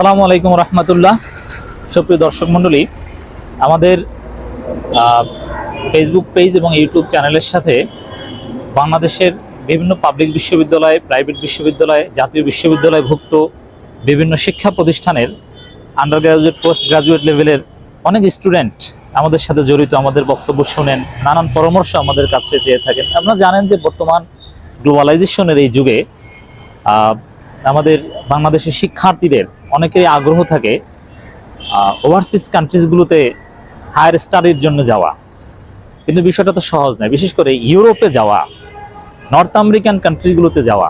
আসসালামু আলাইকুম রহমতুল্লাহ। সুপ্রিয় দর্শক মণ্ডলী, আমাদের ফেসবুক পেজ এবং ইউটিউব চ্যানেলের সাথে বাংলাদেশের বিভিন্ন পাবলিক বিশ্ববিদ্যালয় প্রাইভেট বিশ্ববিদ্যালয়, জাতীয় বিশ্ববিদ্যালয়ভুক্ত বিভিন্ন শিক্ষা প্রতিষ্ঠানের আন্ডার গ্রাজুয়েট পোস্ট গ্রাজুয়েট লেভেলের অনেক স্টুডেন্ট আমাদের সাথে জড়িত, আমাদের বক্তব্য শোনেন, নানান পরামর্শ আমাদের কাছে চেয়ে থাকেন। আপনারা জানেন যে বর্তমান গ্লোবালাইজেশনের এই যুগে আমাদের বাংলাদেশের শিক্ষার্থীদের অনেকেরই আগ্রহ থাকে ওভারসিজ কান্ট্রিজগুলোতে হায়ার স্টাডির জন্য যাওয়া। কিন্তু বিষয়টা তো সহজ নয়, বিশেষ করে ইউরোপে যাওয়া নর্থ আমেরিকান কান্ট্রিগুলোতে যাওয়া,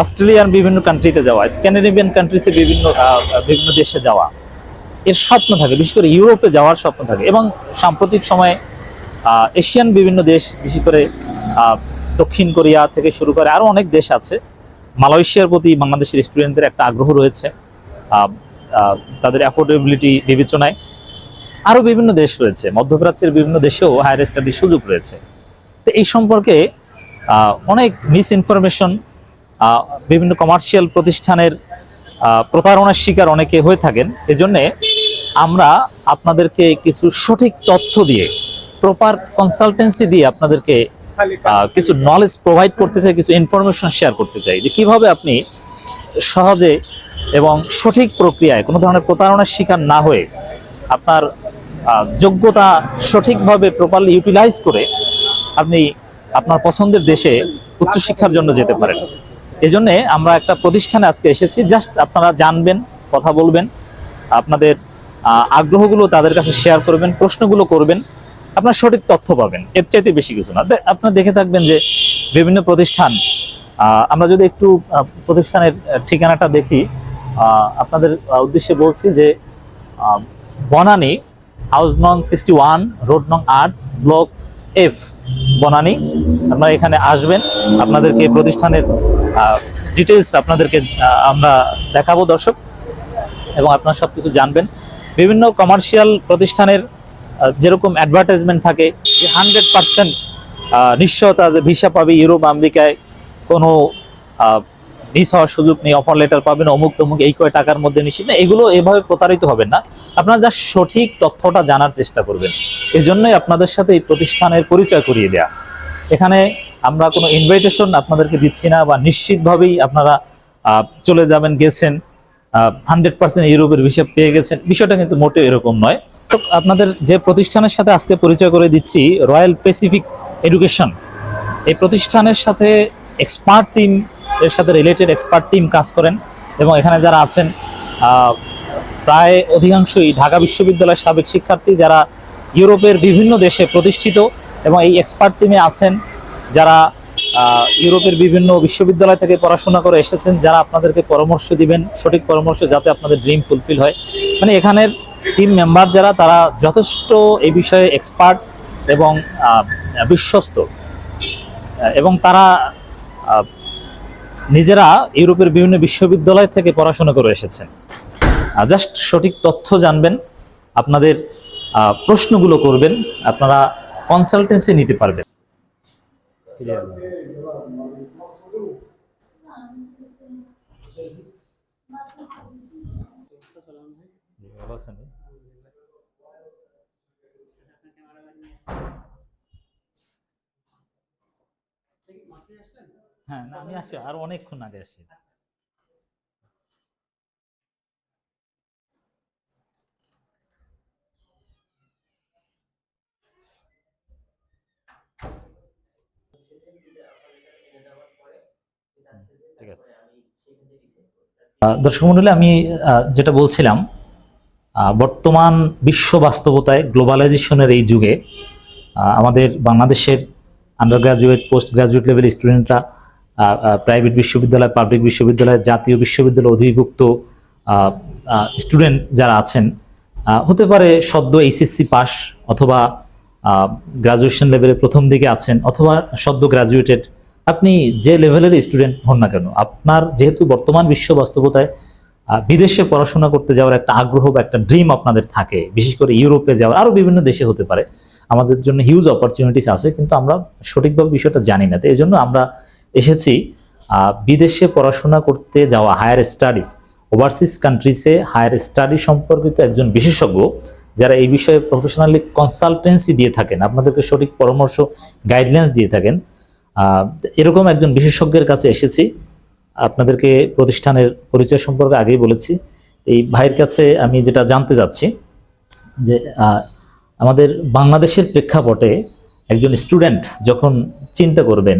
অস্ট্রেলিয়ার বিভিন্ন কান্ট্রিতে যাওয়া স্ক্যান্ডিনেভিয়ান কান্ট্রিজে বিভিন্ন বিভিন্ন দেশে যাওয়া, এর স্বপ্ন থাকে, বিশেষ করে ইউরোপে যাওয়ার স্বপ্ন থাকে এবং সাম্প্রতিক সময়ে এশিয়ান বিভিন্ন দেশ, বিশেষ করে দক্ষিণ কোরিয়া থেকে শুরু করে আরও অনেক দেশ আছে। মালয়েশিয়ার প্রতি বাংলাদেশের স্টুডেন্টদের একটা আগ্রহ রয়েছে। তাদের অ্যাফোর্ডেবিলিটি বিবেচনায়। আরও বিভিন্ন দেশ রয়েছে, মধ্যপ্রাচ্যের বিভিন্ন দেশেও হায়ার স্টাডির সুযোগ রয়েছে। তো এই সম্পর্কে অনেক মিস ইনফরমেশন বিভিন্ন কমার্শিয়াল প্রতিষ্ঠানের প্রতারণার শিকার অনেকে হয়ে থাকেন। এজন্যে আমরা আপনাদেরকে কিছু সঠিক তথ্য দিয়ে প্রপার কনসালটেন্সি দিয়ে আপনাদেরকে কিছু নলেজ প্রোভাইড করতে চাই কিছু ইনফরমেশন শেয়ার করতে চাই। যে কীভাবে আপনি সহজে এবং সঠিক প্রক্রিয়ায় কোনো ধরনের প্রতারণার শিকার না হয়ে আপনার যোগ্যতা সঠিকভাবে প্রপারলি ইউটিলাইজ করে আপনি আপনার পছন্দের দেশে উচ্চশিক্ষার জন্য যেতে পারেন। এই জন্যে আমরা একটা প্রতিষ্ঠানে আজকে এসেছি। জাস্ট আপনারা জানবেন কথা বলবেন আপনাদের আগ্রহগুলো তাদের কাছে শেয়ার করবেন প্রশ্নগুলো করবেন। আপনার সঠিক তথ্য পাবেন। এর চাইতে বেশি কিছু না। আপনারা দেখে থাকবেন যে বিভিন্ন প্রতিষ্ঠান আমরা যদি একটু প্রতিষ্ঠানের ঠিকানাটা দেখি আপনাদের উদ্দেশ্যে বলছি যে বনানী, হাউস নং সিক্সটি ওয়ান, রোড নং আট, ব্লক এফ, বনানি। আপনারা এখানে আসবেন, আপনাদেরকে প্রতিষ্ঠানের ডিটেলস আপনাদেরকে আমরা দেখাবো দর্শক, এবং আপনারা সব কিছু জানবেন। বিভিন্ন কমার্শিয়াল প্রতিষ্ঠানের যেরকম অ্যাডভার্টাইজমেন্ট থাকে যে হান্ড্রেড পার্সেন্ট নিশ্চয়তা যে ভিসা পাবে ইউরোপ, আমেরিকায়, কোনো মিস হওয়ার সুযোগ নেই অফার লেটার পাবেন, অমুক তমুক, এই কয় টাকার মধ্যে নিশ্চিত না এগুলো এভাবে প্রতারিত হবেন না। আপনারা যা সঠিক তথ্যটা জানার চেষ্টা করবেন এই জন্যই আপনাদের সাথে এই প্রতিষ্ঠানের পরিচয় করিয়ে দেয়া। এখানে আমরা কোনো ইনভাইটেশন আপনাদেরকে দিচ্ছি না বা নিশ্চিতভাবেই আপনারা চলে যাবেন, গেছেন হান্ড্রেড পার্সেন্ট ইউরোপের হিসাব পেয়ে গেছেন। বিষয়টা কিন্তু মোটেও এরকম নয়। আপনাদের যে প্রতিষ্ঠানের সাথে আজকে পরিচয় করে দিচ্ছি রয়্যাল প্যাসিফিক এডুকেশন এই প্রতিষ্ঠানের সাথে এক্সপার্ট টিম এর সাথে রিলেটেড এক্সপার্ট টিম কাজ করেন এবং এখানে যারা আছেন প্রায় অধিকাংশই ঢাকা বিশ্ববিদ্যালয়ের সাবেক শিক্ষার্থী যারা ইউরোপের বিভিন্ন দেশে প্রতিষ্ঠিত এবং এই এক্সপার্ট টিমে আছেন, যারা ইউরোপের বিভিন্ন বিশ্ববিদ্যালয় থেকে পড়াশোনা করে এসেছেন, যারা আপনাদেরকে পরামর্শ দিবেন, সঠিক পরামর্শ যাতে আপনাদের ড্রিম ফুলফিল হয়। মানে এখানের টিম মেম্বার যারা, তারা যথেষ্ট এই বিষয়ে এক্সপার্ট এবং বিশ্বস্ত। এবং তারা নিজেরা ইউরোপের বিভিন্ন বিশ্ববিদ্যালয় থেকে পড়াশোনা করে এসেছেন। জাস্ট সঠিক তথ্য জানবেন, আপনাদের প্রশ্নগুলো করবেন, আপনারা কনসালটেন্সি নিতে পারবেন। হ্যাঁ আমি আসি, আর অনেকক্ষণ আগে আসি। ঠিক দর্শক মন্ডলী, আমি যেটা বলছিলাম বর্তমান বিশ্ব বাস্তবতায় গ্লোবালাইজেশনের এই যুগে আমাদের বাংলাদেশের under graduate post graduate level স্টুডেন্টরা প্রাইভেট বিশ্ববিদ্যালয় পাবলিক বিশ্ববিদ্যালয়, জাতীয় বিশ্ববিদ্যালয় অধিভুক্ত স্টুডেন্ট যারা আছেন হতে পারে সদ্য এইচএসসি পাস অথবা গ্রাজুয়েশন লেভেলে প্রথম দিকে আছেন অথবা সদ্য গ্রাজুয়েটেড আপনি যে লেভেলের স্টুডেন্ট হন না কেন, আপনার যেহেতু বর্তমান বিশ্ব বাস্তবতায় বিদেশে পড়াশোনা করতে যাওয়ার একটা আগ্রহ বা একটা ড্রিম আপনাদের থাকে, বিশেষ করে ইউরোপে যাওয়ার আরও বিভিন্ন দেশে হতে পারে। আমাদের জন্য হিউজ অপরচুনিটিস আছে, কিন্তু আমরা সঠিকভাবে বিষয়টা জানি না। তো এই জন্য আমরা এসেছি বিদেশে পড়াশোনা করতে যাওয়া হায়ার স্টাডিজ ওভারসিজ কান্ট্রিসে হায়ার স্টাডি সম্পর্কিত একজন বিশেষজ্ঞ, যারা এই বিষয়ে প্রফেশনালি কনসালটেন্সি দিয়ে থাকেন, আপনাদেরকে সঠিক পরামর্শ গাইডলাইন্স দিয়ে থাকেন এরকম একজন বিশেষজ্ঞের কাছে এসেছি। আপনাদেরকে প্রতিষ্ঠানের পরিচয় সম্পর্কে আগেই বলেছি। এই ভাইয়ের কাছে আমি যেটা জানতে যাচ্ছি, যে আমাদের বাংলাদেশের প্রেক্ষাপটে একজন স্টুডেন্ট যখন চিন্তা করবেন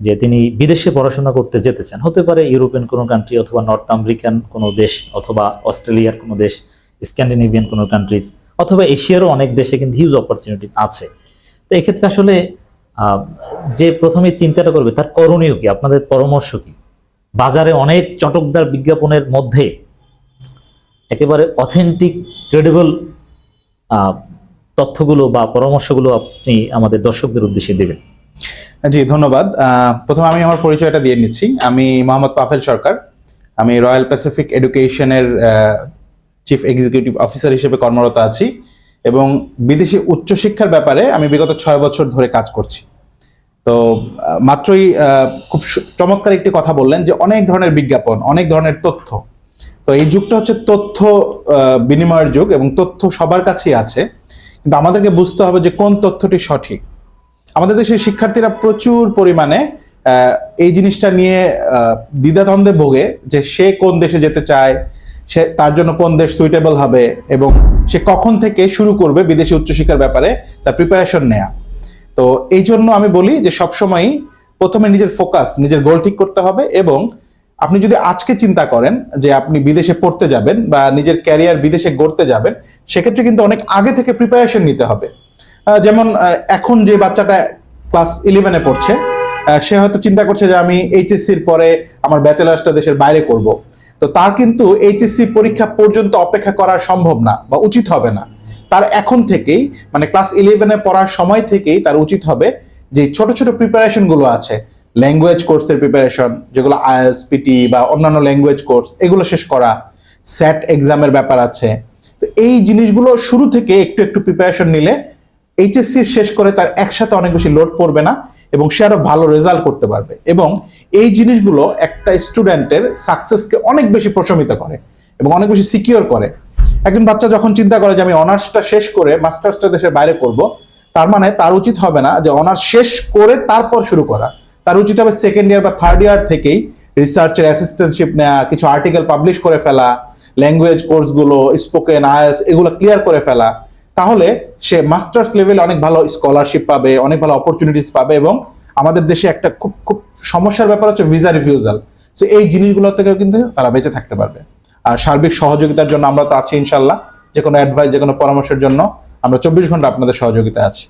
যে তিনি বিদেশে পড়াশোনা করতে যেতে চান হতে পারে ইউরোপিয়ান কোনো কান্ট্রি অথবা নর্থ আমেরিকান কোনো দেশ অথবা অস্ট্রেলিয়ার কোনো দেশ স্ক্যান্ডিনেভিয়ান কোনো কান্ট্রিজ অথবা এশিয়ারও অনেক দেশে কিন্তু হিউজ অপরচুনিটিস আছে। তো এক্ষেত্রে আসলে যে প্রথমে চিন্তাটা করবে তার করণীয় কি? আপনাদের পরামর্শ কি? বাজারে অনেক চটকদার বিজ্ঞাপনের মধ্যে একেবারে অথেন্টিক ক্রেডিবল তথ্যগুলো বা পরামর্শগুলো আপনি আমাদের দর্শকদের উদ্দেশ্যে দেবেন। জি, ধন্যবাদ। প্রথমে আমি আমার পরিচয়টা দিয়ে নিচ্ছি। আমি মোহাম্মদ পাফেল সরকার। আমি রয়্যাল প্যাসিফিক এডুকেশনের চিফ এক্সিকিউটিভ অফিসার হিসেবে কর্মরত আছি এবং বিদেশি উচ্চশিক্ষার ব্যাপারে আমি বিগত ছয় বছর ধরে কাজ করছি। তো মাত্রই খুব চমৎকার একটি কথা বললেন যে অনেক ধরনের বিজ্ঞাপন, অনেক ধরনের তথ্য। তো এই যুগটা হচ্ছে তথ্য বিনিময়ের যুগ এবং তথ্য সবার কাছেই আছে। কিন্তু আমাদেরকে বুঝতে হবে যে কোন তথ্যটি সঠিক। আমাদের দেশের শিক্ষার্থীরা প্রচুর পরিমাণে এই জিনিসটা নিয়ে দ্বিধাদ্বন্দ্বে ভোগে যে সে কোন দেশে যেতে চায়, সে তার জন্য কোন দেশ সুইটেবল হবে এবং সে কখন থেকে শুরু করবে বিদেশি উচ্চশিক্ষার ব্যাপারে তার প্রিপারেশন নেয়া। তো এই জন্য আমি বলি যে সবসময়ই প্রথমে নিজের ফোকাস নিজের গোল ঠিক করতে হবে এবং আপনি যদি আজকে চিন্তা করেন যে আপনি বিদেশে পড়তে যাবেন বা নিজের ক্যারিয়ার বিদেশে গড়তে যাবেন, সেক্ষেত্রে কিন্তু অনেক আগে থেকে প্রিপারেশন নিতে হবে। যেমন এখন যে বাচ্চাটা ক্লাস ইলেভেনে পড়ছে সে হয়তো চিন্তা করছে যে আমি এইচএসসির পরে আমার ব্যাচেলার্সটা দেশের বাইরে করব। তো তার কিন্তু এইচএসসি পরীক্ষা পর্যন্ত অপেক্ষা করা সম্ভব না বা উচিত হবে না। তার এখন থেকেই মানে ক্লাস ইলেভেনে পড়ার সময় থেকেই তার উচিত হবে যে ছোট ছোট প্রিপারেশনগুলো আছে। ল্যাঙ্গুয়েজ কোর্সের প্রিপারেশন যেগুলো আইএলস পিটি বা অন্যান্য ল্যাঙ্গুয়েজ কোর্স এগুলো শেষ করা স্যাট এক্সামের ব্যাপার আছে। তো এই জিনিসগুলো শুরু থেকে একটু একটু প্রিপারেশন নিলে এইচএসসি শেষ করে তার একসাথে অনেক বেশি লোড পড়বে না এবং সে আরও ভালো রেজাল্ট করতে পারবে। এবং এই জিনিসগুলো একটা স্টুডেন্টের সাকসেসকে অনেক বেশি প্রশমিত করে এবং অনেক বেশি সিকিওর করে। একজন বাচ্চা যখন চিন্তা করে যে আমি অনার্সটা শেষ করে মাস্টার্সটা দেশের বাইরে করব, তার মানে তার উচিত হবে না যে অনার্স শেষ করে তারপর শুরু করা। তার উচিত হবে সেকেন্ড ইয়ার বা থার্ড ইয়ার থেকেই রিসার্চের অ্যাসিস্ট্যান্টশিপ নেওয়া কিছু আর্টিকেল পাবলিশ করে ফেলা ল্যাঙ্গুয়েজ কোর্সগুলো স্পোকেন আইএস এগুলো ক্লিয়ার করে ফেলা। তাহলে সে মাস্টার্স লেভেলে অনেক ভালো স্কলারশিপ পাবে, অনেক ভালো অপরচুনিটিস পাবে এবং আমাদের দেশে একটা খুব খুব সমস্যার ব্যাপার হচ্ছে ভিসা রিফিউজাল তো এই জিনিসগুলো থেকেও কিন্তু তারা বেঁচে থাকতে পারবে। আর সার্বিক সহযোগিতার জন্য আমরা তো আছি ইনশাল্লাহ যে কোনো অ্যাডভাইস যে কোনো পরামর্শের জন্য আমরা চব্বিশ ঘণ্টা আপনাদের সহযোগিতা আছি।